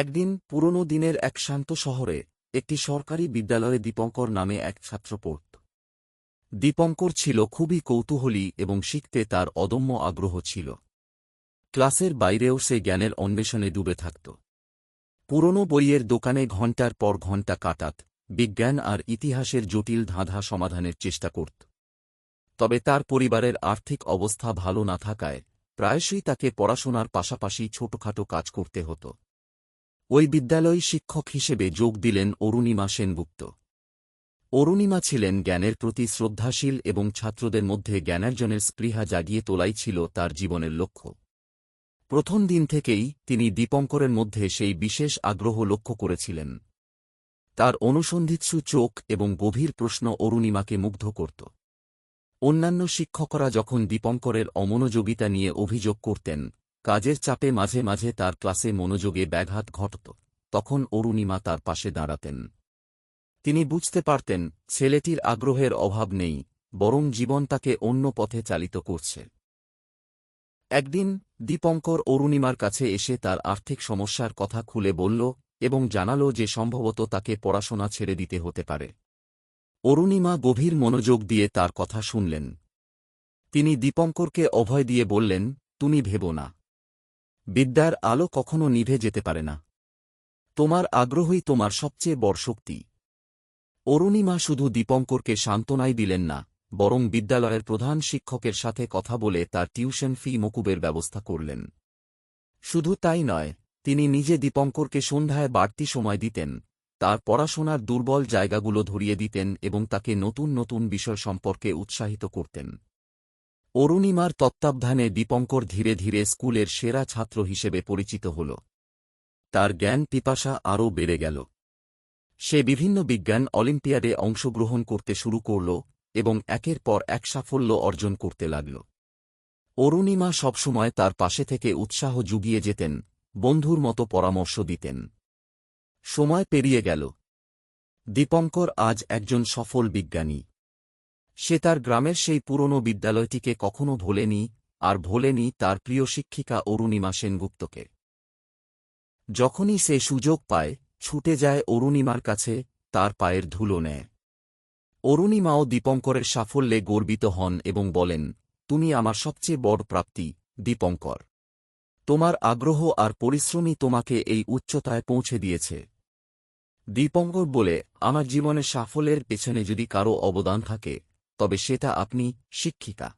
একদিন পুরনো দিনের এক শান্ত শহরে একটি সরকারি বিদ্যালয়ে দীপঙ্কর নামে এক ছাত্র পড়ত দীপঙ্কর ছিল খুবই কৌতূহলী এবং শিখতে তার অদম্য আগ্রহ ছিল। ক্লাসের বাইরেও সে জ্ঞানের অন্বেষণে ডুবে থাকত। পুরনো বইয়ের দোকানে ঘণ্টার পর ঘণ্টা কাটাত, বিজ্ঞান আর ইতিহাসের জটিল ধাঁধা সমাধানের চেষ্টা করত। তবে তার পরিবারের আর্থিক অবস্থা ভালো না থাকায় প্রায়শই তাকে পড়াশোনার পাশাপাশি ছোটখাটো কাজ করতে হতো। ওই বিদ্যালয় শিক্ষক হিসেবে যোগ দিলেন অরুণিমা সেনগুপ্ত। অরুণিমা ছিলেন জ্ঞানের প্রতি শ্রদ্ধাশীল এবং ছাত্রদের মধ্যে জ্ঞানার্জনের স্পৃহা জাগিয়ে তোলাই ছিল তার জীবনের লক্ষ্য। প্রথম দিন থেকেই তিনি দীপঙ্করের মধ্যে সেই বিশেষ আগ্রহ লক্ষ্য করেছিলেন। তার অনুসন্ধিৎসু চোখ এবং গভীর প্রশ্ন অরুণিমাকে মুগ্ধ করত। অন্যান্য শিক্ষকরা যখন দীপঙ্করের অমনোযোগিতা নিয়ে অভিযোগ করতেন কাজের চাপে মাঝে মাঝে তার ক্লাসে মনোযোগে ব্যাঘাত ঘটত। তখন অরুণিমা তার পাশে দাঁড়াতেন। তিনি বুঝতে পারতেন, ছেলেটির আগ্রহের অভাব নেই, বরং জীবন তাকে অন্য পথে চালিত করছে। একদিন দীপঙ্কর অরুণিমার কাছে এসে তার আর্থিক সমস্যার কথা খুলে বলল এবং জানাল যে সম্ভবত তাকে পড়াশোনা ছেড়ে দিতে হতে পারে। অরুণিমা গভীর মনোযোগ দিয়ে তার কথা শুনলেন। তিনি দীপঙ্করকে অভয় দিয়ে বললেন, তুমি ভেব না। বিদ্যার আলো কখনো নিভে যেতে পারে না। তোমার আগ্রহই তোমার সবচেয়ে বড় শক্তি। অরুণিমা শুধু দীপঙ্করকে সান্ত্বনাই দিলেন না, বরং বিদ্যালয়ের প্রধান শিক্ষকের সাথে কথা বলে তার টিউশন ফি মকুবের ব্যবস্থা করলেন। শুধু তাই নয়, তিনি নিজে দীপঙ্করকে সন্ধ্যায় বাড়তি সময় দিতেন, তার পড়াশোনার দুর্বল জায়গাগুলো ধরিয়ে দিতেন এবং তাকে নতুন নতুন বিষয় সম্পর্কে উৎসাহিত করতেন। অরুণিমার তত্ত্বাবধানে দীপঙ্কর ধীরে ধীরে স্কুলের সেরা ছাত্র হিসেবে পরিচিত হল। তার জ্ঞান পিপাসা আরও বেড়ে গেল। সে বিভিন্ন বিজ্ঞান অলিম্পিয়াডে অংশগ্রহণ করতে শুরু করল এবং একের পর এক সাফল্য অর্জন করতে লাগল। অরুণিমা সবসময় তার পাশে থেকে উৎসাহ জুগিয়ে যেতেন, বন্ধুর মতো পরামর্শ দিতেন। সময় পেরিয়ে গেল। দীপঙ্কর আজ একজন সফল বিজ্ঞানী। সে তার গ্রামের সেই পুরনো বিদ্যালয়টিকে কখনো ভোলেনি, আর ভোলেনি তার প্রিয় শিক্ষিকা অরুণিমা সেনগুপ্তকে। যখনই সে সুযোগ পায়, ছুটে যায় অরুণিমার কাছে, তার পায়ের ধুলো নেয়। অরুণিমাও দীপঙ্করের সাফল্যে গর্বিত হন এবং বলেন, তুমি আমার সবচেয়ে বড় প্রাপ্তি, দীপঙ্কর। তোমার আগ্রহ আর পরিশ্রমই তোমাকে এই উচ্চতায় পৌঁছে দিয়েছে। দীপঙ্কর বলে, আমার জীবনে সাফল্যের পেছনে যদি কারও অবদান থাকে তবে সেটা আপনি শিক্ষিকা।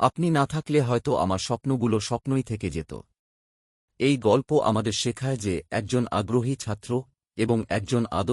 আপনি না থাকলে হয়তো আমার স্বপ্নগুলো স্বপ্নই থেকে যেত। এই গল্প আমাদের শেখায় যে একজন আগ্রহী ছাত্র এবং একজন আদর্শ